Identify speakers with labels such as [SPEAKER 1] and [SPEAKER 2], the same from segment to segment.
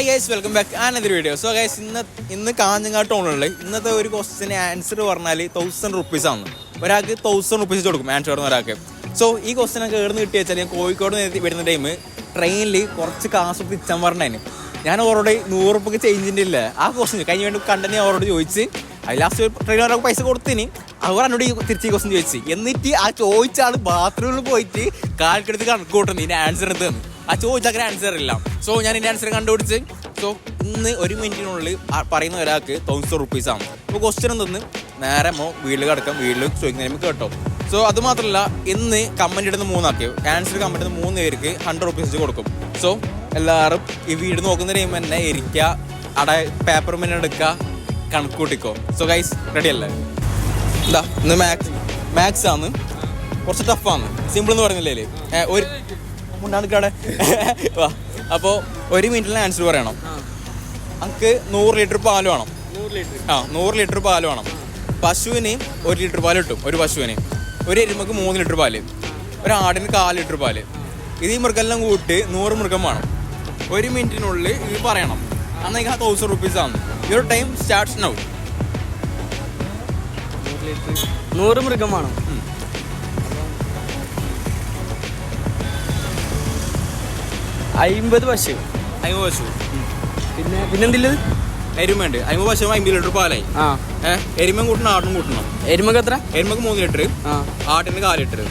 [SPEAKER 1] Hi guys welcome back another video so guys ഇന്ന് ഇന്ന് കാഞ്ഞങ്ങാട് ടൗണിലുള്ള ഇന്നത്തെ ഒരു ക്വസ്റ്റിന് ആൻസർ പറഞ്ഞാൽ തൗസൻഡ് റുപ്പീസ് ആണ്. ഒരാൾക്ക് തൗസൻഡ് റുപ്പീസ് കൊടുക്കും ആൻസർ പറഞ്ഞ ഒരാൾക്ക്. സോ ഈ ക്വസ്റ്റിനെ നിന്ന് കിട്ടിയ വെച്ചാൽ ഞാൻ കോഴിക്കോട് വരുന്ന ടൈം ട്രെയിനിൽ കുറച്ച് കാശ് തിച്ചാൻ പറഞ്ഞതിന് ഞാൻ അവരോട് നൂറ് റുപ്പിക്ക് ചേഞ്ചിന്റെ ഇല്ല ആ ക്വസ്റ്റിന് കഴിഞ്ഞ് വേണ്ടി കണ്ടനെ അവരോട് ചോദിച്ച്. അത് ലാസ്റ്റ് ട്രെയിനർക്ക് പൈസ കൊടുത്തിന്. അവർ എന്നോട് തിരിച്ച് ഈ ക്വസ്റ്റൻ ചോദിച്ചു. എന്നിട്ട് ആ ചോദിച്ച ആൾ ബാത്റൂമിൽ പോയിട്ട് കാൽക്കെടുത്ത് കണക്ക് ഇതിന്റെ ആൻസർ എന്ത് തന്നു ആ ചോദിച്ചാൽ ആൻസർ ഇല്ല. സോ ഞാൻ എന്റെ ആൻസർ കണ്ടുപിടിച്ച്. സോ ഇന്ന് ഒരു മിനിറ്റിനുള്ളിൽ പറയുന്ന ഒരാൾക്ക് തൗസൻഡ് റുപ്പീസ് ആണ്. അപ്പോൾ ക്വസ്റ്റ്യൻ എന്തെന്ന്? നേരെ മോ വീട്ടിൽ കിടക്കാം വീട്ടിൽ ചോദിക്കുന്നതിന് കേട്ടോ. സോ അത് മാത്രമല്ല ഇന്ന് കമന്റ് ഇടുന്ന മൂന്നാക്കി ആൻസർ കമന്റ് ഇടുന്ന മൂന്ന് പേർക്ക് ഹൺഡ്രഡ് റുപ്പീസ് കൊടുക്കും. സോ എല്ലാവരും ഈ വീട് നോക്കുന്ന ടൈം തന്നെ ഇരിക്കുക അവിടെ പേപ്പർ മെൻ എടുക്കുക കണക്ക് കൂട്ടിക്കോ. സോ ഗൈസ് റെഡി അല്ലേ? എന്താ ഇന്ന് മാത്സ് മാത്സ് ആണ്. കുറച്ച് ടഫാണ് സിമ്പിൾ എന്ന് പറഞ്ഞില്ലേ ഒരു മുണ്ടാണിക്കാടെ അപ്പോൾ ഒരു മിനിറ്റിൽ ആൻസർ പറയണം. നമുക്ക് നൂറ് ലിറ്റർ പാൽ വേണം. ആ നൂറ് ലിറ്റർ പാൽ വേണം. പശുവിന് ഒരു ലിറ്റർ പാൽ കിട്ടും ഒരു പശുവിന്. ഒരു എരുമക്ക് മൂന്ന് ലിറ്റർ പാൽ. ഒരു ആടിന് കാൽ ലിറ്റർ പാൽ. ഇത് ഈ മൃഗമെല്ലാം കൂട്ടി നൂറ് മൃഗം വേണം. ഒരു മിനിറ്റിനുള്ളിൽ ഇത് പറയണം. അന്നേക്ക് തൗസൻഡ് റുപ്പീസ് ആണ്. യുവർ ടൈം സ്റ്റാർട്ട്സ് നൗ
[SPEAKER 2] നൂറ് മൃഗം വേണം. അയിമ്പത് പശു.
[SPEAKER 1] അയിമ പശു.
[SPEAKER 2] പിന്നെ പിന്നെന്തില്ലത്?
[SPEAKER 1] എരുമയുണ്ട്. അയിമ പശു അമ്പത് ലിറ്റർ പാലായി.
[SPEAKER 2] ആ.
[SPEAKER 1] ഏഹ് എരുമ കൂട്ടണം ആടിനും കൂട്ടണം.
[SPEAKER 2] എരുമക്ക് എത്ര?
[SPEAKER 1] എരുമക്ക് മൂന്ന് ലിറ്റർ.
[SPEAKER 2] ആ.
[SPEAKER 1] ആട്ടിന് കാൽ ലിറ്റർ.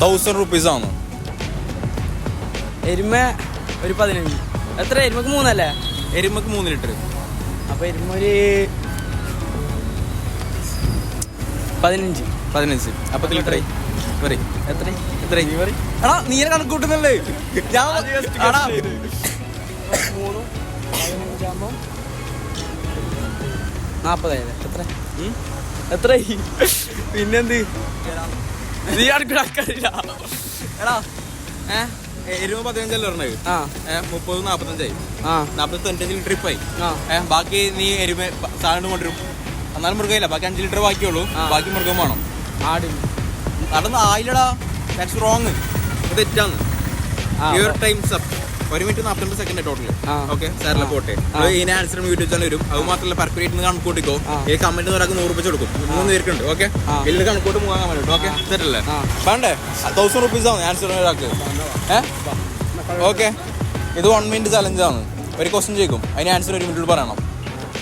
[SPEAKER 1] തൗസൻഡ് റുപ്പീസ് ആണ്.
[SPEAKER 2] എരുമ ഒരു പതിനഞ്ച്. എത്ര? എരുമക്ക് മൂന്നല്ലേ?
[SPEAKER 1] എരുമക്ക് മൂന്ന് ലിറ്റർ.
[SPEAKER 2] അപ്പൊ എരുമ ഒരു പതിനഞ്ച്.
[SPEAKER 1] പതിനഞ്ച്. അപ്പത്തിൽ പറയും
[SPEAKER 2] എത്ര
[SPEAKER 1] എത്ര എടാ നീനെ കണക്ക് കൂട്ടുന്നല്ലേ? ഞാൻ എടാ.
[SPEAKER 2] നാപ്പതായത് എത്ര? എത്ര പിന്നെന്ത്? നീ അടുക്കള
[SPEAKER 1] എടാ. ഏ? എരുമ പതിനഞ്ചല്ലേ പറഞ്ഞത്?
[SPEAKER 2] ആ.
[SPEAKER 1] മുപ്പത് നാപ്പത്തഞ്ചായി.
[SPEAKER 2] ആ.
[SPEAKER 1] നാപ്പത്തി തൊണ്ണൂറ്റഞ്ച് ലിറ്റർ ഇപ്പായി
[SPEAKER 2] ആ.
[SPEAKER 1] ബാക്കി നീ എരുമ സാധനം കൊണ്ടുവരും എന്നാലും മൃഗമില്ല. ബാക്കി അഞ്ച് ലിറ്റർ ബാക്കിയുള്ളൂ. ബാക്കി മൃഗം വേണം. നടന്ന് ആയില്ലടാ. ദാറ്റ്സ് റോങ്
[SPEAKER 2] തെറ്റാന്ന്.
[SPEAKER 1] യുവർ ടൈംസ് അപ്പ് ഒരു മിനിറ്റ് നാൽപ്പത്തൊമ്പത് സെക്കൻഡ് ടോട്ടൽ. ഓക്കെ സാറിലെ പോട്ടെ. ഇതിന് ആൻസർ യൂട്യൂബ് ചാനൽ വരും. അത് മാത്രമല്ല പെർക്കുലേറ്റ്
[SPEAKER 2] കണക്കൂട്ടിക്കോ
[SPEAKER 1] ഈ കമന്റ് ഒരാൾക്ക് നൂറ് രൂപ കൊടുക്കും. മൂന്ന് പേർക്കുണ്ട്. ഓക്കെ. ഇതിൽ കണക്കൂട്ട് മൂന്നാൻ കമന്റ് ഓക്കെ തെറ്റല്ലേ. വേണ്ടേ? തൗസൻഡ് റുപ്പീസ് ആണ് ആൻസർ ഒരാൾക്ക്. ഏഹ് ഓക്കെ ഇത് വൺ മിനിറ്റ് ചലഞ്ച് ആണ്. ഒരു ക്വസ്റ്റ്യൻ ചോദിക്കും. അതിന് ആൻസർ ഒരു മിനിറ്റിൽ പറയണം.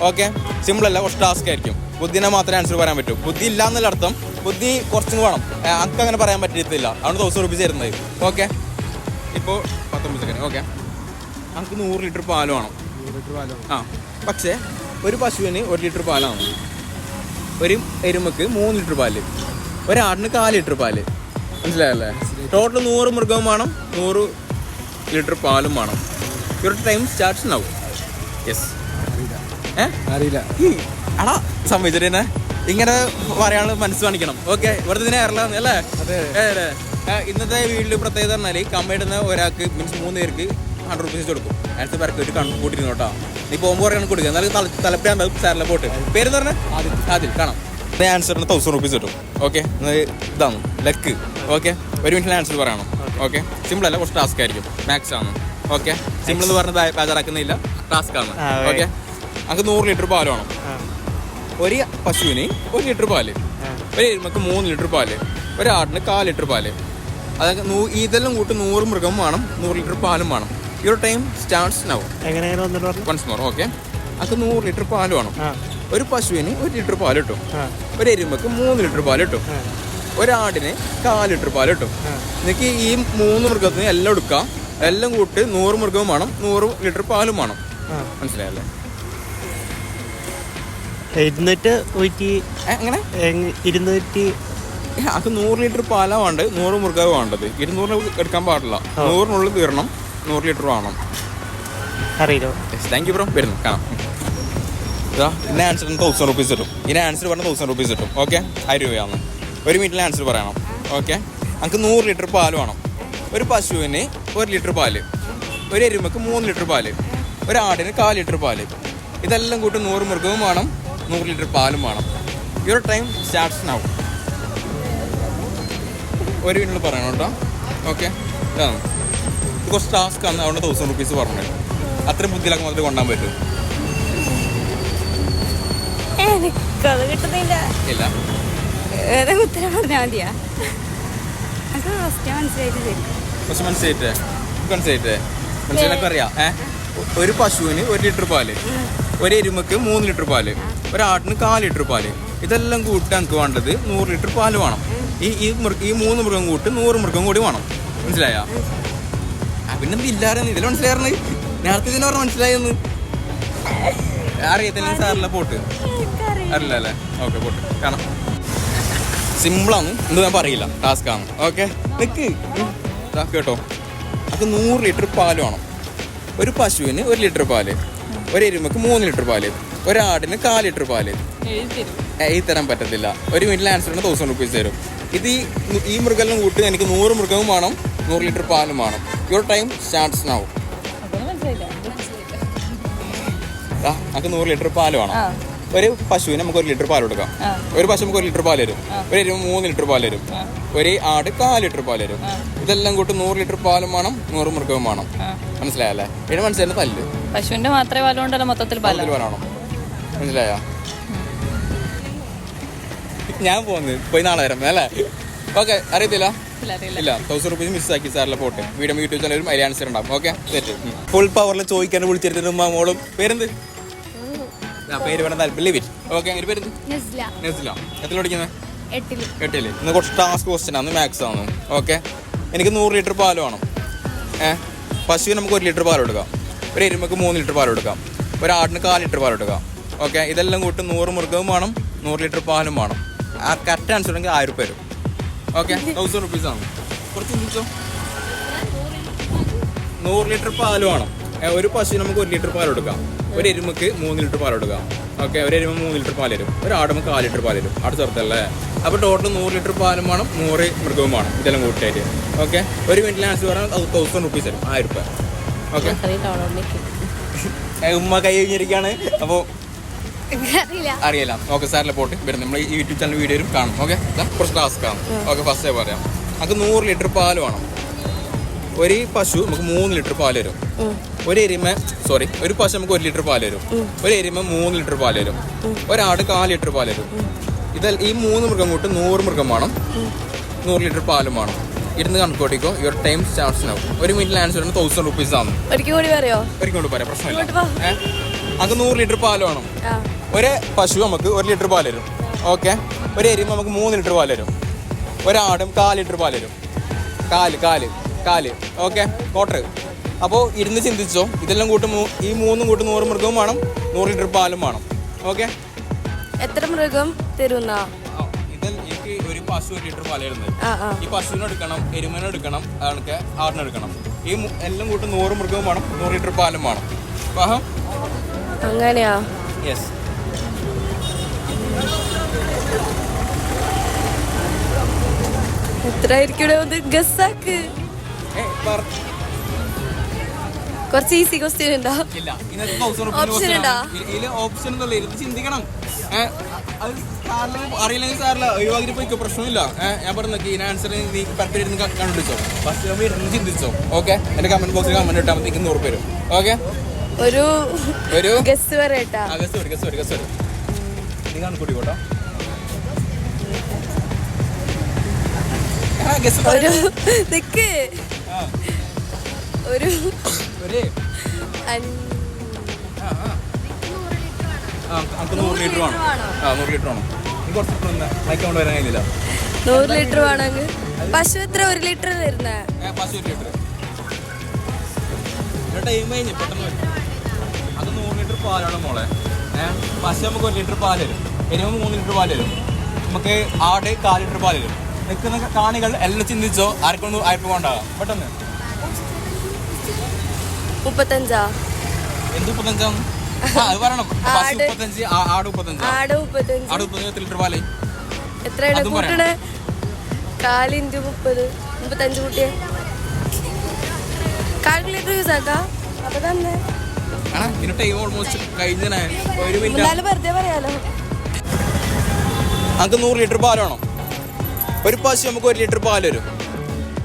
[SPEAKER 1] ഓക്കെ? സിമ്പിൾ അല്ല കുറച്ച് ടാസ്ക് ആയിരിക്കും. ബുദ്ധിനെ മാത്രമേ ആൻസർ പറയാൻ പറ്റൂ. ബുദ്ധി ഇല്ല എന്നുള്ള അർത്ഥം ബുദ്ധി കുറച്ചും വേണം. അനക്ക് അങ്ങനെ പറയാൻ പറ്റത്തില്ല അതുകൊണ്ട് തൗസൻഡ് റുപ്പീസ് തരുന്നത് ഓക്കെ? ഇപ്പോൾ പത്തൊമ്പത് സെക്കൻഡ് ഓക്കെ? നമുക്ക് നൂറ് ലിറ്റർ പാൽ വേണം. ആ പക്ഷേ ഒരു പശുവിന് ഒരു ലിറ്റർ പാലാണ് ഒരു എരുമക്ക് മൂന്ന് ലിറ്റർ പാൽ. ഒരാടിന് കാൽ ലിറ്റർ പാൽ. മനസ്സിലായല്ലേ? ടോട്ടൽ നൂറ് മൃഗവും വേണം നൂറ് ലിറ്റർ പാലും വേണം. ഇവരുടെ ടൈം സ്റ്റാർട്ട്സ് നൗ യെസ്
[SPEAKER 2] അറിയില്ല.
[SPEAKER 1] ഈ അടാ സംഭവിച്ചിട്ട് ഇങ്ങനെ പറയാനുള്ള മനസ്സ് കാണിക്കണം. ഓക്കെ ഇവിടെ ഇതിനെ അറിയാം അല്ലേ?
[SPEAKER 2] അതെ.
[SPEAKER 1] ഇന്നത്തെ വീട്ടിൽ പ്രത്യേകത പറഞ്ഞാൽ കമ്മയിടുന്ന ഒരാൾക്ക് മീൻസ് മൂന്ന് പേർക്ക് ഹൺഡ്രഡ് റുപ്പീസ് കൊടുക്കും. അടുത്ത പേർക്ക് ഒരു കണക്ക് കൂട്ടിരുന്നു കേട്ടോ. നീ പോകുമ്പോൾ പറയാണ് കണക്ക് കൊടുക്കുക എന്നാലും തല- തലപ്പിടാൻ സാറിലെ പോട്ട്. പേര് പറഞ്ഞാൽ ആദ്യം കാണാം. ആൻസറിന് തൗസൻഡ് റുപ്പീസ് കിട്ടും. ഓക്കെ ഇതാണ് ലക്ക്. ഓക്കെ ഒരു മിനിറ്റിൽ ആൻസർ പറയണം. ഓക്കെ. സിമ്പിൾ അല്ല കുറച്ച് ടാസ്ക് ആയിരിക്കും. മാത്സ് ആണ്. ഓക്കെ സിമ്പിൾ എന്ന് പറഞ്ഞാൽ ബേജാറാക്കുന്നില്ല. ടാസ്ക് ആണ്. ഓക്കെ. നമുക്ക് നൂറ് ലിറ്റർ പാൽ വേണം. ഒരു പശുവിന് ഒരു ലിറ്റർ പാൽ. ഒരു എരുമക്ക് മൂന്ന് ലിറ്റർ പാൽ. ഒരു ആടിന് കാൽ ലിറ്റർ പാൽ. അതൊക്കെ നൂ- ഇതെല്ലാം കൂട്ട് നൂറ് മൃഗം വേണം നൂറ് ലിറ്റർ പാലും വേണം. Your time starts now once more okay അത് നൂറ് ലിറ്റർ പാൽ വേണം. ഒരു പശുവിന് ഒരു ലിറ്റർ പാൽ കിട്ടും. ഒരു എരുമക്ക് മൂന്ന് ലിറ്റർ പാൽ കിട്ടും. ഒരാടിന് കാൽ ലിറ്റർ പാൽ കിട്ടും.
[SPEAKER 2] എനിക്ക്
[SPEAKER 1] നിങ്ങൾക്ക് ഈ മൂന്ന് മൃഗത്തിന് എല്ലാം എടുക്കാം. എല്ലാം കൂട്ട് നൂറ് മൃഗവും വേണം നൂറ് ലിറ്റർ പാലും വേണം. മനസ്സിലായല്ലേ?
[SPEAKER 2] ഇരുന്നൂറ്റി നൂറ്റി
[SPEAKER 1] എങ്ങനെ?
[SPEAKER 2] ഇരുന്നൂറ്റി
[SPEAKER 1] അത് നൂറ് ലിറ്റർ പാലാ വേണ്ടത്. നൂറ് മുറുകാവ് വേണ്ടത്. ഇരുന്നൂറിന് എടുക്കാൻ പാടില്ല. നൂറിനുള്ളിൽ തീരണം. നൂറ് ലിറ്റർ വേണം.
[SPEAKER 2] അറിയില്ലോ.
[SPEAKER 1] താങ്ക് യു ബ്രോ വരുന്നു. കാണാം. ഇതാ ഇന്ന ആൻസറിന് തൗസൻഡ് റുപ്പീസ് കിട്ടും ഇതിന് ആൻസർ പറഞ്ഞാൽ തൗസൻഡ് റുപ്പീസ് കിട്ടും ഓക്കെ ആയിരം രൂപയാണ് ഒരു മിനിറ്റിൽ ആൻസർ പറയണം. ഓക്കെ നമുക്ക് നൂറ് ലിറ്റർ പാൽ വേണം. ഒരു പശുവിന് ഒരു ലിറ്റർ പാൽ. ഒരു എരുമക്ക് മൂന്ന് ലിറ്റർ പാൽ. ഒരു ആടിന് കാൽ ലിറ്റർ പാൽ. ഇതെല്ലാം കൂട്ടി നൂറ് മൃഗവും വേണം. നൂറ് ലിറ്റർ പാലും വേണം. യുവർ ടൈം സ്റ്റാർട്ട്സ് നൗ ഒരു മിനിറ്റ് പറയണം കേട്ടോ. ഓക്കെ ഇതാണ് ഇത് കുറച്ച് ടാസ്ക് ആണ്. അതുകൊണ്ട് തൗസൻഡ് റുപ്പീസ് പറഞ്ഞത് അത്രയും ബുദ്ധിയിലൊക്കെ മാത്രമേ കൊണ്ടാൻ പറ്റൂ.
[SPEAKER 3] എനിക്കത് കിട്ടുന്നില്ല.
[SPEAKER 1] ഇല്ല.
[SPEAKER 3] വേറെ ഉത്തരം പറഞ്ഞാൽ മതിയാ. അത് ഫസ്റ്റ് മനസ്സിലായിട്ട് തരും
[SPEAKER 1] കുറച്ച് മനസ്സിലായിട്ടേ? മനസ്സിലായിട്ടേ? മനസ്സിലാക്കി അറിയാം. ഏ? ഒരു പശുവിന് ഒരു ലിറ്റർ പാൽ. ഒരു എരുമക്ക് മൂന്ന് ലിറ്റർ പാൽ. ഒരാട്ടിന് കാൽ ലിറ്റർ പാൽ. ഇതെല്ലാം കൂട്ടി എനിക്ക് വേണ്ടത്? നൂറ് ലിറ്റർ പാൽ വേണം. ഈ ഈ മൃഗം ഈ മൂന്ന് മൃഗം കൂട്ടി നൂറ് മൃഗം കൂടി വേണം. മനസ്സിലായ? പിന്നെ ഇല്ലായിരുന്നു? ഇതിൽ മനസ്സിലായിരുന്നു നേരത്തെ ഇതിനെ പറഞ്ഞ മനസ്സിലായെന്ന്. അറിയത്തില്ല സാറില്ല പോട്ട്. അറിയില്ല അല്ലേ ഓക്കെ പോട്ട്. കാണാം. സിമ്പിളാണ്. എന്ത് ഞാൻ പറയില്ല. ടാസ്ക് ആണ്. ഓക്കെ? നിക്ക്. കേട്ടോ. അത് നൂറ് ലിറ്റർ പാൽ വേണം. ഒരു പശുവിന് ഒരു ലിറ്റർ പാൽ. ഒരു എരുമക്ക് മൂന്ന് ലിറ്റർ പാൽ. ഒരാടിന് കാൽ ലിറ്റർ പാൽ. ഈ തരാൻ പറ്റത്തില്ല. ഒരു മിനിറ്റിൽ ആൻസറിന് തൗസൻഡ് റുപ്പീസ് തരും. ഇത് ഈ ഈ മൃഗം കൂട്ടി എനിക്ക് നൂറ് മൃഗവും വേണം നൂറ് ലിറ്റർ പാലും വേണം. യുവർ ടൈം സ്റ്റാർട്ട്സ് നൗ നമുക്ക് നൂറ് ലിറ്റർ പാൽ വേണം. ഒരു പശുവിന് നമുക്ക് ഒരു ലിറ്റർ പാൽ കൊടുക്കാം. ഒരു പശു നമുക്ക് ഒരു ലിറ്റർ പാൽ തരും. ഒരു എരുമ മൂന്ന് ലിറ്റർ പാൽ തരും. ഒരു ആട് കാൽ ലിറ്റർ പാൽ തരും. ഇതെല്ലാം കൂട്ടി നൂറ് ലിറ്റർ പാലും വേണം നൂറ് മൃഗവും വേണം. മനസ്സിലായല്ലേ? ഇതിന് മനസ്സിലായിരുന്നു പല്ല്
[SPEAKER 4] പശുവിന്റെ മാത്രമേ പാലുകൊണ്ടല്ല മൊത്തത്തിൽ പാല?
[SPEAKER 1] പാലത്തിൽ വേണം. മനസ്സിലായ? ഞാൻ പോകുന്നത് പോയി നാളെ വരാം. അല്ലേ? ഓക്കെ അറിയത്തില്ല? ഇല്ല തൗസൻഡ് റുപ്പീസ് മിസ് ആക്കി സാറിലെ പോട്ടെ. വീഡിയോ യൂട്യൂബ് ചാനലും അതിൽ ആൻസർ ഉണ്ടാവും. ഓക്കെ? തെറ്റ്. ഫുൾ പവറിൽ ചോദിക്കാൻ വിളിച്ചിരുന്ന മോളും. പേരെന്ത്? ആ പേര് വേണം താല്പര്യം. ഓക്കെ അങ്ങനെ പേരെന്ത്?
[SPEAKER 3] നസ്ല.
[SPEAKER 1] നസില. എത്ര പഠിക്കുന്നത്
[SPEAKER 3] എട്ടിൽ.
[SPEAKER 1] എട്ടിൽ. ഇന്ന് കുറച്ച് ടാസ്ക് ക്വസ്റ്റ്യൻ ആണ്. മാത്സ് ആണ്. ഓക്കെ? എനിക്ക് നൂറ് ലിറ്റർ പാൽ വേണം. ഏ? പശുവിന് നമുക്ക് ഒരു ലിറ്റർ പാൽ എടുക്കാം ഒരു എരുമക്ക് മൂന്ന് ലിറ്റർ പാൽ എടുക്കാം ഒരു ആടിന് കാൽ ലിറ്റർ പാൽ കൊടുക്കാം. ഓക്കെ ഇതെല്ലാം കൂട്ടി നൂറ് മൃഗവും വേണം നൂറ് ലിറ്റർ പാലും വേണം. ആ കറക്റ്റ് ആൻസർ ഉണ്ടെങ്കിൽ ആയിരം രൂപ വരും ഓക്കെ തൗസൻഡ് റുപ്പീസ് ആണ്. കുറച്ച് ചിന്തിച്ചോ നൂറ് ലിറ്റർ പാൽ വേണം. ഒരു പശു നമുക്ക് ഒരു ലിറ്റർ പാൽ എടുക്കാം ഒരു എരുമക്ക് മൂന്ന് ലിറ്റർ പാൽ എടുക്കാം ഓക്കെ ഒരു എരുമ മൂന്ന് ലിറ്റർ പാൽ തരും. ഒരു ആടുമ്പോൾ കാൽ ലിറ്റർ പാൽ തരും. ആട് ചേർത്തല്ലേ അപ്പോൾ ടോട്ടൽ നൂറ് ലിറ്റർ പാലും വേണം നൂറ് മൃഗവും വേണം. ഇതെല്ലാം കൂട്ടിയായിട്ട്. ഓക്കെ ഒരു മിനിറ്റിൽ ആൻസർ പറഞ്ഞാൽ തൗസൻഡ് റുപ്പീസ് തരും. ആയിരം രൂപ. ഓക്കെ. ഉമ്മ കൈ കഴിഞ്ഞിരിക്കുകയാണ്. അപ്പോൾ
[SPEAKER 3] അറിയില്ല.
[SPEAKER 1] ഓക്കെ സാറിലെ പോട്ട്. വരും നമ്മൾ ഈ യൂട്യൂബ് ചാനൽ വീഡിയോയും കാണും. ഓക്കെ? കുറച്ച് ടാസ്ക് ആണ്. ഓക്കെ ഫസ്റ്റേ പറയാം. നമുക്ക് നൂറ് ലിറ്റർ പാൽ വേണം. ഒരു പശു നമുക്ക് മൂന്ന് ലിറ്റർ പാൽ തരും. ഒരു എരുമ സോറി ഒരു പശു നമുക്ക് ഒരു ലിറ്റർ പാൽ തരും. ഒരു എരുമ മൂന്ന് ലിറ്റർ പാൽ തരും. ഒരാട് കാൽ ലിറ്റർ പാൽ തരും. ഇത് ഈ മൂന്ന് മൃഗം കൂട്ട് നൂറ് മൃഗം വേണം. നൂറ് ലിറ്റർ പാലും വേണം. ഇരുന്ന് കണക്കോട്ടിക്കോ. യുവർ ടൈം സ്റ്റാർട്ട്സ് നൗ ഒരു മിനിറ്റിൽ ആൻസർ തൗസൻഡ് റുപ്പീസ് ആണ്.
[SPEAKER 3] ഒരിക്കലും കൂടി പറയോ?
[SPEAKER 1] പ്രശ്നമില്ല. അത്. നൂറ് ലിറ്റർ പാൽ വേണം. ഒരു പശു നമുക്ക് ഒരു ലിറ്റർ പാൽ തരും. ഓക്കെ ഒരു എരുമ നമുക്ക് മൂന്ന് ലിറ്റർ പാൽ തരും. ഒരാടും കാൽ ലിറ്റർ പാൽ തരും. കാൽ കാൽ കാൽ. ഓക്കെ ക്വാർട്ടർ അപ്പോൾ ഇരുന്ന് ചിന്തിച്ചോ ഇതെല്ലാം കൂട്ട് ഈ മൂന്നും കൂട്ട് നൂറ് മൃഗവും വേണം നൂറ് ലിറ്റർ പാലും വേണം. ഓക്കെ
[SPEAKER 3] എത്ര മൃഗം തരുന്ന?
[SPEAKER 1] എനിക്ക് ഒരു പശു ഒരു ലിറ്റർ പാൽ തരുന്നത്. ഈ പശുവിനെ എടുക്കണം എരുമനെ എടുക്കണം അതൊക്കെ ആടിനെ എടുക്കണം. ഈ എല്ലാം കൂട്ട് നൂറ് മൃഗവും വേണം നൂറ് ലിറ്റർ പാലും വേണം.
[SPEAKER 3] അങ്ങനെയാ?
[SPEAKER 1] യെസ്
[SPEAKER 3] എത്ര ആയിരിക്കും ഒന്ന് ഗസ്സാക്ക് കുറച്ച് ഈസി ക്വസ്റ്റ്യൻ ഉണ്ടോ?
[SPEAKER 1] question
[SPEAKER 3] ഉണ്ടോ?
[SPEAKER 1] ഓപ്ഷൻ ചിന്തിക്കണം. അറിയില്ലെങ്കിൽ സാറില്ല ഒഴിവാക്കി പോയിക്കോ പ്രശ്നമില്ല. ഞാൻ പറഞ്ഞു ഈ ആൻസർ നീ കറക്റ്റ് ഇരുന്ന് കണ്ടുപിടിച്ചോ. ഫസ്റ്റ് നമ്മൾ ഇരുന്ന് ചിന്തിച്ചോ. ഓക്കെ എന്റെ കമന്റ് ബോക്സിൽ കമന്റ് ഇട്ടാൽ മതി നൂറ് പേരും. ഓക്കെ
[SPEAKER 3] ഒരു
[SPEAKER 1] ഒരു
[SPEAKER 3] ഗസ് പറയട്ടാ.
[SPEAKER 1] ഗസ് വരും ഗസ് വരും ഗസ് വരും. നീ കണക്കൂട്ടി
[SPEAKER 3] ഒരു നിക്ക്. ഒരു
[SPEAKER 1] നൂറ് ലിറ്റർ വേണം. ആ നൂറ് ലിറ്റർ വേണം. നീ കുറച്ച് മൈക്ക് കൊണ്ട് വരാൻ കഴിയില്ല
[SPEAKER 3] നൂറ് ലിറ്റർ വേണമെങ്കിൽ. പശു എത്ര ഒരു ലിറ്റർ തരുന്നേ?
[SPEAKER 1] അത് നൂറ് ലിറ്റർ പാലാണ് മോളെ. ഏഹ് പശു നമുക്ക് ഒരു ലിറ്റർ പാൽ തരും. എരുമ മൂന്ന് ലിറ്റർ പാൽ തരും. നമുക്ക് ആട് കാൽ ലിറ്റർ പാൽ തരും. നിൽക്കുന്ന കാണികൾ എല്ലാം ചിന്തിച്ചോ? ആർക്കൊന്നും ആയിരം കൊണ്ടാകാം പെട്ടെന്ന്.
[SPEAKER 3] മുപ്പത്തഞ്ചാ.
[SPEAKER 1] എന്ത് അത് പറയണം. മുപ്പത്തഞ്ച് ആ- ആട് മുപ്പത്തഞ്ച്.
[SPEAKER 3] ആട് മുപ്പത്തഞ്ച്.
[SPEAKER 1] ആട് മുപ്പത്തഞ്ച് എത്ര ലിറ്റർ
[SPEAKER 3] എത്രയാണ്
[SPEAKER 1] അതും പറയാം.
[SPEAKER 3] കൂട്ടണേ കാലിഞ്ച് മുപ്പത്. മുപ്പത്തഞ്ച് കൂട്ടിയ. കാൽക്കുലേറ്റർ യൂസ് ആക്കാം? അപ്പൊ തന്നെ.
[SPEAKER 1] ആണോ? ഇതിന് ടൈം ഓൾമോസ്റ്റ് കഴിഞ്ഞേ ഒരു മിനിറ്റ്
[SPEAKER 3] എന്നാലും വെറുതെ പറയാലോ.
[SPEAKER 1] നമുക്ക് നൂറ് ലിറ്റർ പാൽ വേണം. ഒരു പശു നമുക്ക് ഒരു ലിറ്റർ പാൽ വരും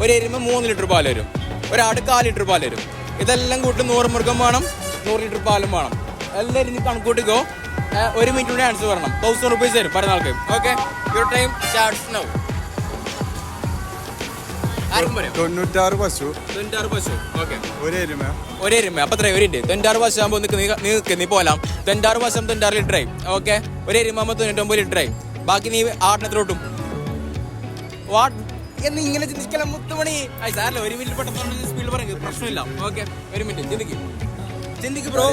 [SPEAKER 1] ഒരു എരുമ മൂന്ന് ലിറ്റർ പാൽ വരും ഒരാട് കാൽ ലിറ്റർ പാൽ വരും ഇതെല്ലാം കൂട്ടി നൂറ് മൃഗം വേണം നൂറ് ലിറ്റർ പാലും വേണം. എല്ലാവരും ഇനി കണക്കൂട്ടിക്കോ ഒരു മിനിറ്റിന്റെ ആൻസർ വരണം തൗസൻഡ് റുപ്പീസ് തരും ആൾക്ക് okay your time starts now
[SPEAKER 5] തൊണ്ണൂറ്റാറ് പശു.
[SPEAKER 1] തൊണ്ണൂറ്റാറ് പശു. ഓക്കെ
[SPEAKER 5] ഒരു എരുമ.
[SPEAKER 1] ഒരു എരുമ. അപ്പൊ എത്ര ഒരു തൊണ്ണൂറ്റാറ് പശു ആകുമ്പോൾ നിൽക്ക് നീ നീ നിൽക്ക് നീ പോലാം തൊണ്ണൂറ്റാറ് പശു തൊണ്ണൂറ്റാറ് ലിറ്റർ ആയി ഓക്കെ ഒരു എരുമ ആകുമ്പോൾ തൊണ്ണൂറ്റൊമ്പത് ലിറ്റർ ആയി ബാക്കി നീ ആടിനെത്തിലോട്ടും വാട്ട്? എന്ന് ഇങ്ങനെ ചിന്തിക്കല മുത്തുമണി. സാറല്ല ഒരു മിനിറ്റ് പെട്ടെന്ന് സ്പീഡ് പറയുക പ്രശ്നമില്ല. ഓക്കെ ഒരു മിനിറ്റ്. ചിന്തിക്കും. ചിന്തിക്ക് bro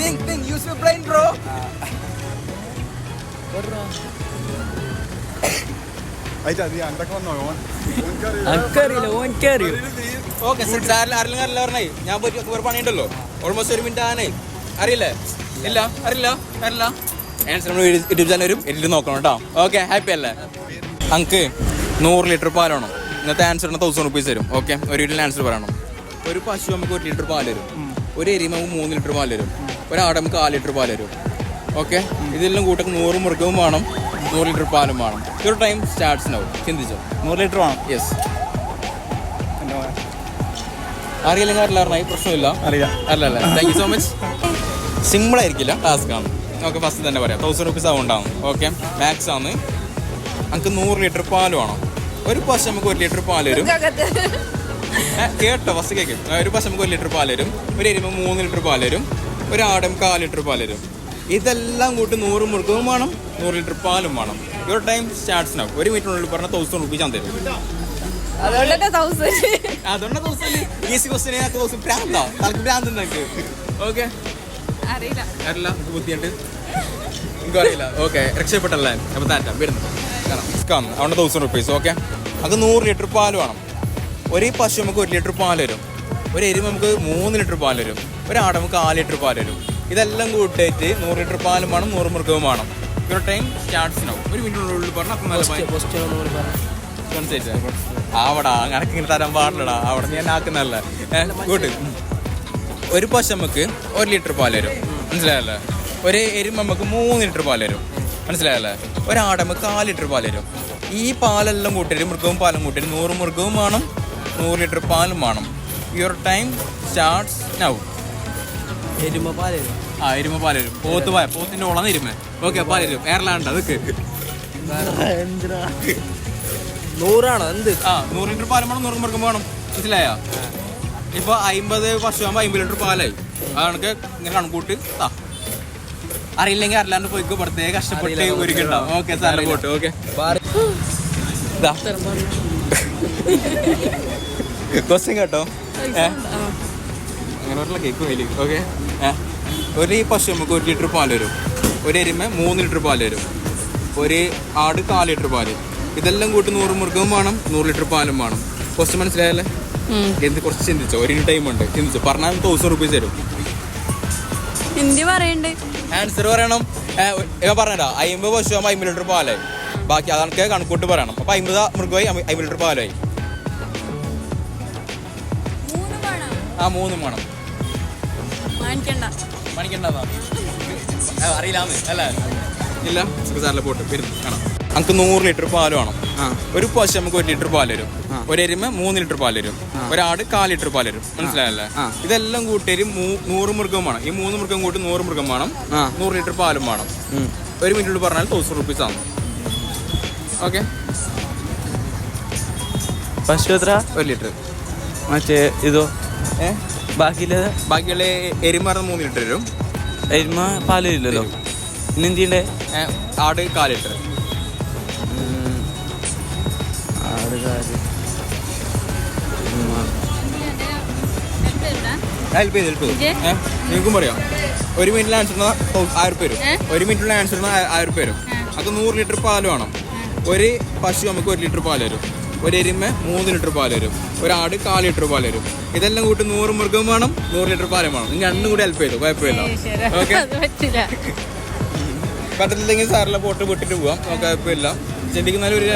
[SPEAKER 1] think think use your brain bro okay പറഞ്ഞേ? ഞാൻ ഒരു പണിയുണ്ടല്ലോ. ഓൾമോസ്റ്റ് ഒരു മിനിറ്റ് ആണേ അറിയില്ലേ? ഇല്ല അറിയില്ല അറിയില്ല. ആൻസർ നമ്മൾ യൂട്യൂബ് ചാനൽ വരും. എല്ലാം നോക്കണം കേട്ടോ. ഓക്കെ ഹാപ്പി അല്ലേ? അങ്ക് നൂറ് ലിറ്റർ പാലാണോ ഇന്നത്തെ ആൻസറിന് തൗസൻഡ് റുപ്പീസ് തരും. ഓക്കെ ഒരു വീട്ടിൽ ആൻസർ പറയണം. ഒരു പശു നമുക്ക് ഒരു ലിറ്റർ പാൽ തരും. ഒരു എരിമ നമുക്ക് മൂന്ന് ലിറ്റർ പാൽ തരും. ഒരാട് നമുക്ക് ആ ലിറ്റർ പാൽ തരും. ഓക്കെ ഇതെല്ലാം കൂട്ടം നൂറ് മൃഗവും വേണം. നൂറ് ലിറ്റർ പാലും വേണം. ഒരു ടൈം സ്റ്റാർട്ട്സ് ഉണ്ടാവും ചിന്തിച്ചോ?
[SPEAKER 2] നൂറ് ലിറ്റർ വേണം.
[SPEAKER 1] യെസ് അറിയില്ലെങ്കിൽ അറിയില്ല പറഞ്ഞാൽ പ്രശ്നമില്ല.
[SPEAKER 2] അറിയാം
[SPEAKER 1] അല്ല അല്ല? Thank you so much simple ആയിരിക്കില്ല ടാസ്ക് ആണ്. ഓക്കെ ഫസ്റ്റ് തന്നെ പറയാം. തൗസൻഡ് റുപ്പീസ് ആവും ഉണ്ടാവും ഓക്കെ മാക്സ് ആണ്. നമുക്ക് നൂറ് ലിറ്റർ പാൽ വേണം. ഒരു പശ നമുക്ക് ഒരു ലിറ്റർ പാൽ വരും കേട്ടോ ഫസ്റ്റ് കേൾക്കും ഒരു പശ നമുക്ക് ഒരു ലിറ്റർ പാൽ വരും ഒരു എരുമ മൂന്ന് ലിറ്റർ പാൽ വരും ഒരു ആടും കാൽ ലിറ്റർ പാൽ വരും ഇതെല്ലാം കൂട്ടി നൂറ് മുറുക്കവും വേണം. നൂറ് ലിറ്റർ പാലും വേണം. യുവർ ടൈം സ്റ്റാർട്ട്സ് ആവും ഒരു മിനിറ്റിനുള്ളിൽ പറഞ്ഞ തൗസൻഡ് റുപ്പീസ് ഞാൻ തരും.
[SPEAKER 3] അതുകൊണ്ടല്ലേ തൗസൻഡ്
[SPEAKER 1] അതുകൊണ്ട് ദിവസം ഈസി ക്വസ്റ്റ്യൻ ദിവസം ഭ്രാന്താ. തലക്ക് ഭ്രാന്ത് നിങ്ങൾക്ക് ഓക്കെ
[SPEAKER 3] അറിയില്ല.
[SPEAKER 1] അറിയില്ല. ബുദ്ധിയുണ്ട്. എനിക്കും അറിയില്ല ഓക്കെ രക്ഷപ്പെട്ടല്ലേ? അപ്പൊ താറ്റാം വരുന്നു കാണാം അതുകൊണ്ട് തൗസൻഡ് റുപ്പീസ് ഓക്കെ അത് നൂറ് ലിറ്റർ പാൽ വേണം. ഒരു പശു നമുക്ക് ഒരു ലിറ്റർ പാൽ വരും ഒരു എരുമ നമുക്ക് മൂന്ന് ലിറ്റർ പാൽ വരും ഒരു ആട് നമുക്ക് ആറ് ലിറ്റർ പാൽ വരും ഇതെല്ലാം കൂട്ടിയിട്ട് നൂറ് ലിറ്റർ പാലും വേണം നൂറ് മൃഗവും വേണം. ഒരു ടൈം സ്റ്റാർട്ട്സിനാവും ഒരു മിനിറ്റിനുള്ളിൽ പറഞ്ഞാൽ അപ്പം നല്ല മനസ്സിലായില്ലേ? ആവടാ അങ്ങനൊക്കെ ഇങ്ങനെ തരാൻ പാടില്ലടാ. അവിടെ ഞാൻ ആക്കുന്നതല്ലേ? കൂട്ട് ഒരു പശു നമുക്ക് ഒരു ലിറ്റർ പാൽ വരും മനസ്സിലായല്ലേ? ഒരു എരുമ നമുക്ക് മൂന്ന് ലിറ്റർ പാൽ വരും മനസ്സിലായല്ലേ? ഒരാട് നമുക്ക് കാൽ ലിറ്റർ പാൽ വരും ഈ പാലെല്ലാം കൂട്ടിയിട്ട് മൃഗവും പാലും കൂട്ടിയിട്ട് നൂറ് മൃഗവും വേണം നൂറ് ലിറ്റർ പാലും വേണം. യുവർ ടൈം സ്റ്റാർട്ട്സ് നൗ
[SPEAKER 2] എരുമ പാൽ
[SPEAKER 1] ആ എരുമ പാൽ വരും പോത്ത് പാൽ പോത്തിന്റെ ഉളന്ന് എരുമ ഓക്കെ പാൽ വരും എയർലാൻഡ് അതൊക്കെ
[SPEAKER 2] നൂറാണോ? എന്ത്?
[SPEAKER 1] ആ നൂറ് ലിറ്റർ പാലും വേണം നൂറ് മൃഗം വേണം. മനസ്സിലായോ? ഇപ്പൊ അമ്പത് വർഷം ആകുമ്പോൾ അമ്പത് ലിറ്റർ പാലായി. അതാണ് ഇങ്ങനെ കണക്കൂട്ട് ആ അറിയില്ലെങ്കിൽ അറിയാണ്ട് പോയിക്കോ പ്രത്യേക കഷ്ടപ്പെട്ട് ഒരുക്കുണ്ടാവും. ഓക്കെ സാറിന് പോട്ട് ഓക്കെ. ക്വസ്റ്റ്യൻ കേട്ടോ. ഏ? അങ്ങനെ പറഞ്ഞ കേക്ക് വലിയ ഓക്കെ ഒരു പശു നമുക്ക് ഒരു ലിറ്റർ പാൽ വരും ഒരു എരുമ മൂന്ന് ലിറ്റർ പാൽ വരും ഒരു ആട് കാൽ ലിറ്റർ പാൽ. ഇതെല്ലാം കൂട്ടി നൂറ് മൃഗവും വേണം നൂറ് ലിറ്റർ പാലും വേണം. ക്വസ്റ്റ്യൻ മനസ്സിലായല്ലേ? എന്ത് കുറച്ച് ചിന്തിച്ചോ? ഒരു ടൈം ഉണ്ട്. ചിന്തിച്ചോ? പറഞ്ഞാൽ തൗസൻഡ് റുപ്പീസ് തരും.
[SPEAKER 3] ഹിന്ദി പറയണ്ട്.
[SPEAKER 1] ആൻസർ പറയണം. ഇവ പറഞ്ഞതാ അമ്പത് പശു ആകുമ്പോൾ അമ്പത് ലിറ്റർ പാലായി ബാക്കി അതൊക്കെ കണക്കൂട്ട് പറയണം. അപ്പൊ അമ്പത് മൃഗമായി അമ്പ- അമ്പത് ലിറ്റർ പാലായി ആ മൂന്നും വേണം.
[SPEAKER 3] മണിക്കണ്ട
[SPEAKER 1] മണിക്കണ്ടാ അറിയില്ലാന്ന് അല്ലേ? ഇല്ല സാറിലെ പോട്ട്. വരുന്നു കാണാം. നമുക്ക് നൂറ് ലിറ്റർ പാൽ വേണം. ഒരു പശു നമുക്ക് ഒരു ലിറ്റർ പാൽ വരും ഒരു എരുമ മൂന്ന് ലിറ്റർ പാൽ വരും ഒരാട് കാൽ ലിറ്റർ പാൽ വരും മനസ്സിലായല്ലേ? ഇതെല്ലാം കൂട്ടി നൂറ് മൃഗം വേണം. ഈ മൂന്ന് മൃഗം കൂട്ടി നൂറ് മൃഗം വേണം. നൂറ് ലിറ്റർ പാലും വേണം. ഒരു മിനിറ്റ് പറഞ്ഞാൽ തൗസൻഡ് റുപ്പീസ് ആണ് ഓക്കെ?
[SPEAKER 2] പശു എത്ര
[SPEAKER 1] ഒരു ലിറ്റർ.
[SPEAKER 2] മറ്റേ ഇതോ?
[SPEAKER 1] ഏ?
[SPEAKER 2] ബാക്കിയില്ലത്
[SPEAKER 1] ബാക്കിയുള്ള എരുമ പറഞ്ഞ മൂന്ന് ലിറ്റർ വരും
[SPEAKER 2] എരുമ പാൽ ഇല്ലല്ലോ ഇനി എന്ത് ചെയ്യണ്ടേ?
[SPEAKER 1] ആട് കാൽ ലിറ്റർ.
[SPEAKER 2] ആട് കാര്യം.
[SPEAKER 1] ഹെൽപ്പ് ചെയ്ത് ഹെൽപ്പ് ചെയ്ത് നിങ്ങൾക്കും പറയാം. ഒരു മിനിറ്റിൽ ആൻസർ ആയിരം പേരും ഒരു മിനിറ്റിലുള്ള ആൻസർ ആയിരം പേരും അത് നൂറ് ലിറ്റർ പാൽ വേണം. ഒരു പശു നമുക്ക് ഒരു ലിറ്റർ പാൽ വരും ഒരു എരുമ മൂന്ന് ലിറ്റർ പാൽ വരും ഒരാട് കാൽ ലിറ്റർ പാൽ വരും ഇതെല്ലാം കൂട്ടി നൂറ് മൃഗം വേണം നൂറ് ലിറ്റർ പാലും വേണം. നിങ്ങൾ രണ്ടും കൂടി ഹെൽപ്പ് ചെയ്തു? കുഴപ്പമില്ല. ഓക്കെ പറ്റത്തില്ലെങ്കിൽ സാറിലെ പോട്ട് വിട്ടിട്ട് പോവാം. കുഴപ്പമില്ല. ചിന്തിക്കുന്നാലും ഒരു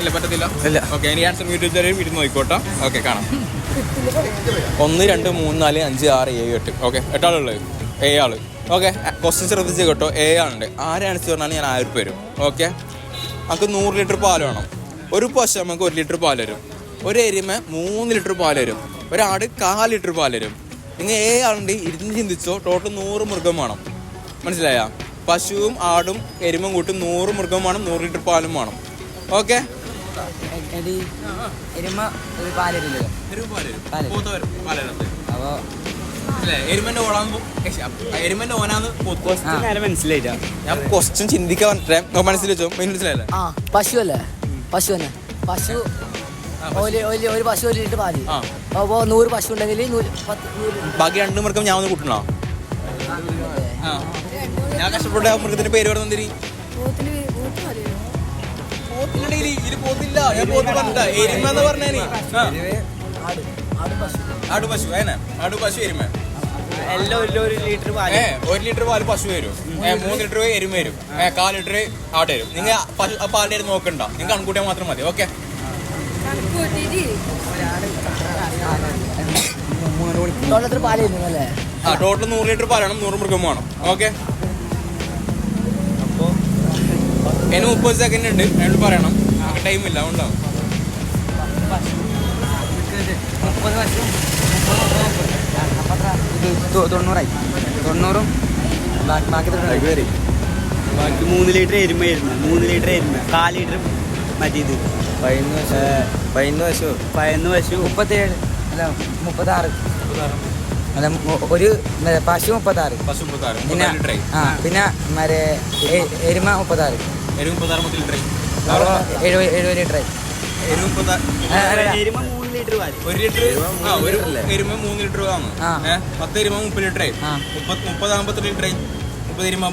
[SPEAKER 1] ഇല്ല പറ്റത്തില്ല?
[SPEAKER 2] ഇല്ല.
[SPEAKER 1] ഓക്കെ ഇനി ആൻസർ യൂട്യൂബ് തരും ഇരുന്ന് നോക്കിക്കോട്ടെ. ഓക്കെ കാണാം. ഒന്ന് രണ്ട് മൂന്ന് നാല് അഞ്ച് ആറ് ഏഴ് എട്ട്. ഓക്കെ എട്ടാളുള്ളത്? ഏഴ് ആൾ ഓക്കെ ക്വസ്റ്റ്യൻ ശ്രദ്ധിച്ച് കേട്ടോ. ഏ ആളുണ്ട് ആരെ ആൻസർ പറഞ്ഞാൽ ഞാൻ ആയിരം രൂപ വരും ഓക്കെ നമുക്ക് നൂറ് ലിറ്റർ പാൽ വേണം. ഒരു പശ നമുക്ക് ഒരു ലിറ്റർ പാൽ വരും ഒരു എരുമ മൂന്ന് ലിറ്റർ പാൽ വരും ഒരാട് കാൽ ലിറ്റർ പാൽ വരും നിങ്ങൾ ഏ ആളുണ്ട് ഇരുന്ന് ചിന്തിച്ചോ ടോട്ടൽ നൂറ് മൃഗം വേണം. മനസ്സിലായ? പശുവും ആടും എരുമയും കൂട്ടും നൂറ് മൃഗം വേണം നൂറ് ലിറ്റർ പാലും വേണം. ഓക്കെ.
[SPEAKER 6] എരുമ ഒരു. അപ്പോ
[SPEAKER 1] എരുമന്റെ ഓടാന്ന് എരുമന്റെ ഓനാന്ന്
[SPEAKER 2] മനസ്സിലായില്ല?
[SPEAKER 1] ഞാൻ ക്വസ്റ്റ്യൻ ചിന്തിക്കാൻ പറഞ്ഞിട്ടേ മനസ്സിൽ വെച്ചോ മനസ്സിലായല്ലേ?
[SPEAKER 7] ആ പശു അല്ലേ? പശു തന്നെ. പശു ഒരു ഒരു ഒരു പശു ഒരു ലിറ്റർ പാൽ.
[SPEAKER 1] ആ.
[SPEAKER 7] അപ്പോൾ നൂറ് പശു ഉണ്ടെങ്കിൽ
[SPEAKER 1] ബാക്കി രണ്ട് മൃഗം ഞാൻ ഒന്ന് കൂട്ടണോ? ആ. ഞാൻ കഷ്ടപ്പെട്ട ആ മൃഗത്തിന്റെ പേര്
[SPEAKER 3] പറയൂ
[SPEAKER 1] പോത്തിനിടെ ഇതിൽ പോത്തില്ല. ഞാൻ പോത്ത് പറഞ്ഞിട്ടാ എരുമ എന്ന് പറഞ്ഞേനി.
[SPEAKER 7] ആട് ആട് പശു.
[SPEAKER 1] ആട് പശു ആട് പശു എരുമ.
[SPEAKER 2] എല്ലാം ഒരു ഒരു ലിറ്റർ പാൽ.
[SPEAKER 1] ഏ ഒരു ലിറ്റർ പാൽ പശു വരും. മൂന്ന് ലിറ്റർ എരുമ വരും. കാൽ ലിറ്റർ ആട് വരും. നിങ്ങൾ പാലിന്റെ നോക്കണ്ട. നിങ്ങൾ കണക്കൂട്ടിയാൽ മാത്രം മതി. ഓക്കെ.
[SPEAKER 7] ടോട്ടൽ
[SPEAKER 1] നൂറ് ലിറ്റർ പാലാണ്. നൂറ് മൃഗം വേണം. ഓക്കെ. ഇനി മുപ്പത് സെക്കൻഡ് ഉണ്ട്. അയാൾ പറയണം.
[SPEAKER 6] ടൈമില്ല ഇത് തൊണ്ണൂറായി തൊണ്ണൂറും ബാക്കി ബാക്കി
[SPEAKER 2] മൂന്ന് ലിറ്റർ എരുമയായിരുന്നു മൂന്ന് ലിറ്റർ എരുമ. കാൽ ലിറ്റർ മറ്റേത്.
[SPEAKER 6] പതിനൊന്ന് പതിനൊന്ന് പശു
[SPEAKER 2] പതിനൊന്ന് പശു
[SPEAKER 6] മുപ്പത്തേഴ്. അല്ല മുപ്പത്താറ്. മുപ്പത്താറ്. ഒരു പശു മുപ്പത്താറ്.
[SPEAKER 1] പശു മുപ്പത്താറ്
[SPEAKER 6] പിന്നെ ആ പിന്നെ മറ്റേ എരുമ മുപ്പത്താറ്.
[SPEAKER 1] എരു മുപ്പത്താറ് ലിറ്റർ
[SPEAKER 6] എഴുപത്.
[SPEAKER 2] എരുമ മൂന്ന് ലിറ്റർ പാൽ
[SPEAKER 1] ഒരു ലിറ്റർ ആ ഒരു എരുമ മൂന്ന് ലിറ്റർ വാങ്ങും പത്ത് എരുമ മുപ്പത്. മുപ്പത് മുപ്പത് എരുമ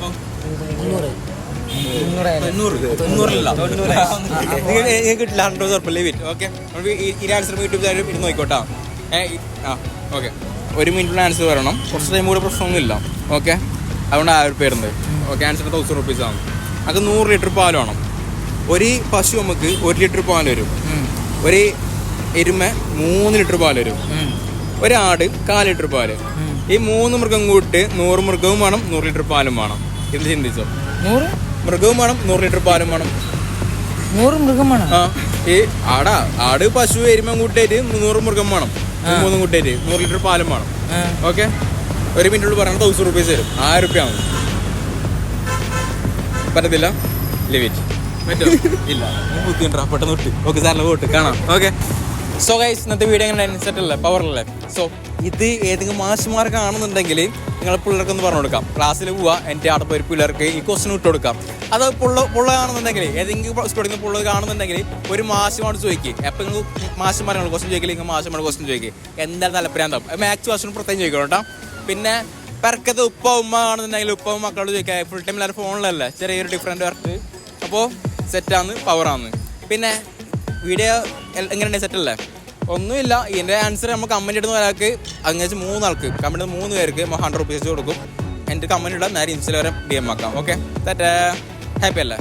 [SPEAKER 1] നിങ്ങൾക്ക് കിട്ടില്ല ഹൺഡ്രഡ് ഉറപ്പല്ലേ വെയിറ്റ് ഓക്കെ. നമുക്ക് ഈ ഈ ആൻസർ യൂട്യൂബ് ഇരുന്ന് നോക്കിക്കോട്ടാ. ഏ ആ ഓക്കെ. ഒരു മിനിറ്റിൽ ആൻസർ വരണം. കുറച്ച് ടൈം കൂടെ പ്രശ്നമൊന്നുമില്ല. ഓക്കെ അതുകൊണ്ട് ആയിരം പേരുണ്ട്. ഓക്കെ ആൻസർ തൗസൻഡ് റുപ്പീസ് ആണ്. അത് നൂറ് ലിറ്റർ പാൽ വേണം. ഒരു പശു നമുക്ക് ഒരു ലിറ്റർ പാൽ വരും. ഒരു എരുമ മൂന്ന് ലിറ്റർ പാൽ വരും. ഒരാട് കാൽ ലിറ്റർ പാൽ. ഈ മൂന്ന് മൃഗം കൂട്ടി നൂറ് മൃഗവും വേണം നൂറ് ലിറ്റർ പാലും വേണം. ഇത് ചിന്തിച്ചോ?
[SPEAKER 6] നൂറ്?
[SPEAKER 1] മൃഗവും വേണം നൂറ് ലിറ്റർ പാലും വേണം.
[SPEAKER 6] നൂറ് മൃഗം വേണം?
[SPEAKER 1] ആ ഈ ആടാ ആട് പശു എരുമ കൂട്ടിയിട്ട് നൂറ് മൃഗം വേണം. മൂന്നും കൂട്ടായിട്ട് നൂറ് ലിറ്റർ പാലും വേണം. ഓക്കെ? ഒരു മിനിറ്റുള്ളിൽ പറയണം തൗസൻഡ് റുപ്പീസ് വരും ആയിരം റുപ്യ ആവും. പറ്റത്തില്ല? ലിമിറ്റ് പറ്റുമോ ഇല്ല. ബുദ്ധിമുട്ടാ പെട്ടെന്ന് വിട്ട് ഓക്കെ സാറിന് പോട്ട് കാണാം. ഓക്കെ? സോ ഗൈസ് ഇന്നത്തെ വീഡിയോ എങ്ങനെ സെറ്റ് അല്ലേ? പവറല്ലേ സോ ഇത് ഏതെങ്കിലും മാഷുമാർ കാണുന്നുണ്ടെങ്കിൽ നിങ്ങൾ പിള്ളേർക്കൊന്ന് പറഞ്ഞു കൊടുക്കാം. ക്ലാസ്സിൽ പോവുക എന്റെ അവിടെ പോയി പിള്ളേർക്ക് ഈ ക്വസ്റ്റൻ ഇട്ട് കൊടുക്കാം. അത് പുള്ള പുള്ള കാണുന്നുണ്ടെങ്കിൽ ഏതെങ്കിലും സ്റ്റുഡന്റ് പുള്ളത് കാണുന്നുണ്ടെങ്കിൽ ഒരു മാഷുമാരോട് ചോദിക്കുക എപ്പോൾ നിങ്ങൾ മാഷുമാരാണ് ക്വസ്റ്റൻ ചോദിക്കില്ല നിങ്ങൾ മാഷുമാരോട് ക്വസ്റ്റൻ ചോദിക്കുക നല്ല താല്പര്യം മാത്സ് ക്വസ്റ്റൻ പ്രത്യേകം ചോദിക്കണം കേട്ടോ. പിന്നെ പെർക്കത്ത് ഉപ്പ ഉമ്മ കാണുന്നുണ്ടെങ്കിൽ ഉപ്പ മക്കളോട് ചോദിക്കുക ഫുൾ ടൈം എല്ലാവരും ഫോണിലല്ലേ ചെറിയൊരു ഡിഫറെന്റ് വർക്ക് അപ്പോൾ സെറ്റാന്ന് പവറാന്ന് പിന്നെ വീഡിയോ എങ്ങനെയുണ്ട്? സെറ്റ് അല്ലേ? ഒന്നുമില്ല. ഇതിന്റെ ആൻസർ നമ്മൾ കമന്റ് ഇടുന്ന ഒരാൾക്ക് അങ്ങനെ മൂന്നാൾക്ക് കമന്റ് മൂന്ന് പേർക്ക് നമ്മൾ ഹൺഡ്രഡ് റുപ്പീസ് കൊടുക്കും. എന്റെ കമന്റ് ഇടാൻ നേരെ ഇൻസ്റ്റയിൽ വരെ ഡി എം ആക്കാം. ഓക്കെ തെറ്റാ ഹാപ്പി അല്ലേ?